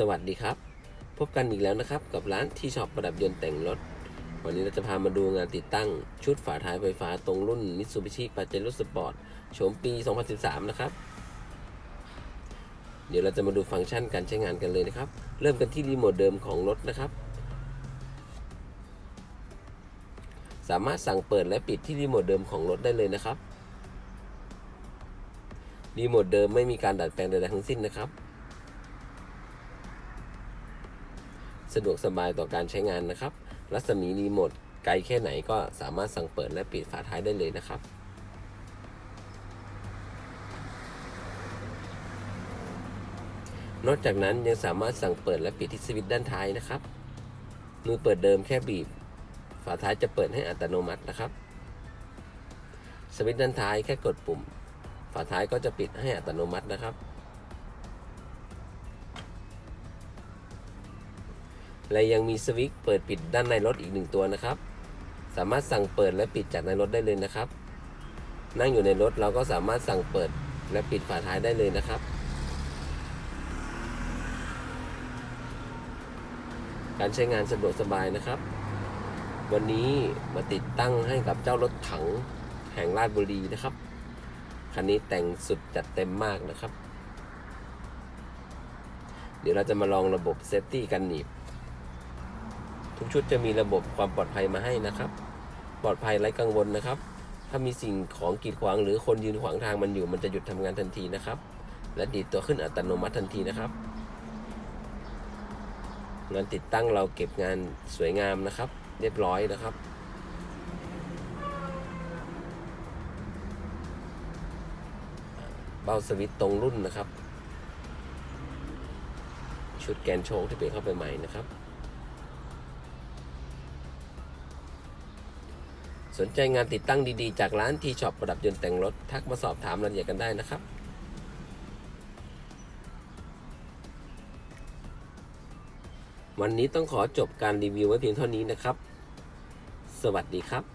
สวัสดีครับ พบกันอีกแล้วนะครับ กับร้านที่ช็อปประดับยนต์แต่งรถ วันนี้เราจะพามาดูงานติดตั้งชุดฝาท้ายไฟฟ้าตรงรุ่น Mitsubishi Pajero Sport โฉมปี 2013 นะครับ เดี๋ยวเราจะมาดูฟังก์ชันการใช้งานกันเลยนะครับ เริ่มกันที่รีโมทเดิมของรถนะครับ สามารถสั่งเปิดและปิดที่รีโมทเดิมของรถได้เลยนะครับรีโมทเดิมไม่มีการดัดแปลงใดๆทั้งสิ้นนะครับ สะดวกสบายต่อการใช้งานนะครับ รัศมีรีโมทไกลแค่ไหนก็สามารถสั่งเปิดและปิดฝาท้ายได้เลยนะครับ นอกจากนั้นยังสามารถสั่งเปิดและปิดที่สวิตช์ด้านท้ายนะครับ มือเปิดเดิมแค่บีบ ฝาท้ายจะเปิดให้อัตโนมัตินะครับ สวิตช์ด้านท้ายแค่กดปุ่ม ฝาท้ายก็จะปิดให้อัตโนมัตินะครับ และยังมีสวิตช์เปิดปิดด้านในรถอีกหนึ่งตัวนะครับ สามารถสั่งเปิดและปิดจากในรถได้เลยนะครับ นั่งอยู่ในรถเราก็สามารถสั่งเปิดและปิดฝาท้ายได้เลยนะครับ การใช้งานสะดวกสบายนะครับ วันนี้มาติดตั้งให้กับเจ้ารถถังแห่งราชบุรีนะครับ คันนี้แต่งสุดจัดเต็มมากนะครับ เดี๋ยวเราจะมาลองระบบเซฟตี้กันหนีบ ทุกชุดจะมีระบบความปลอดภัยมาให้นะครับ ปลอดภัยไร้กังวลนะครับ ถ้ามีสิ่งของกีดขวางหรือคนยืนขวางทางมันอยู่ มันจะหยุดทำงานทันทีนะครับ และดีดตัวขึ้นอัตโนมัติทันทีนะครับ งานติดตั้งเราเก็บงานสวยงามนะครับ เรียบร้อยนะครับเบ้าสวิตช์ตรงรุ่นนะครับ ชุดแกนโชคที่เปลี่ยนเข้าไปใหม่นะครับ สนใจงานติดตั้งดีๆ จากร้านทีช็อปประดับยนต์แต่งรถ ทักมาสอบถามรายละเอียดกันได้นะครับวันนี้ต้องขอจบการรีวิวไว้เพียงเท่านี้นะครับ สวัสดีครับ